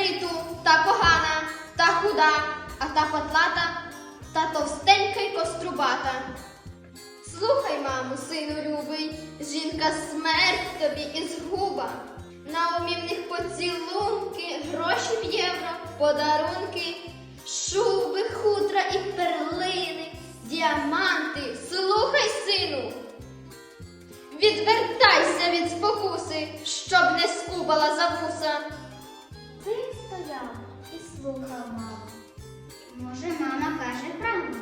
Не та погана, та худа, а та потлата, та товстенька й кострубата. Слухай, мамо, сину любий, жінка смерть тобі і згуба. На умівних поцілунки, гроші в євро, подарунки, шуби, хутра і перлини, діаманти. Слухай, сину. Відвертайся від спокуси, щоб не скубала за вуса. Син стояв і слухав маму. Може, мама каже правду?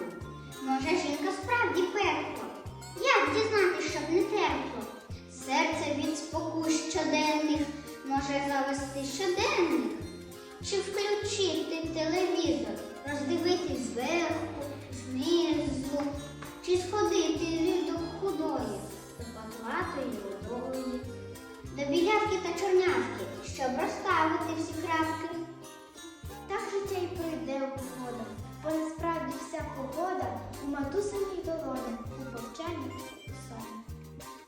Може, жінка справді пекло? Як дізнатися, щоб не терпло? Серце від спокус щоденних може завести щоденник? Чи включити телевізор, роздивитись зверху, знизу, чи сходити до худої, до патлатої водої, до білявки та чорнявки, щоб розставити всі крапки. Так життя й пройде у погода, бо насправді вся погода у матусиній долоні, у повчанні у соні.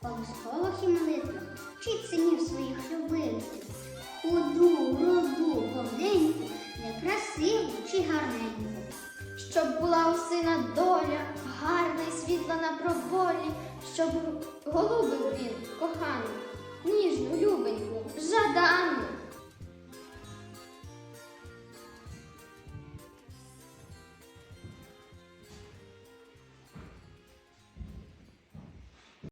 Колоскових і молитвах вчить синів своїх любити. Худу, роду, говненьку, некрасиву чи гарненьку. Щоб була у сина доля, гарна й світла на проболі, щоб голубив він, коханий,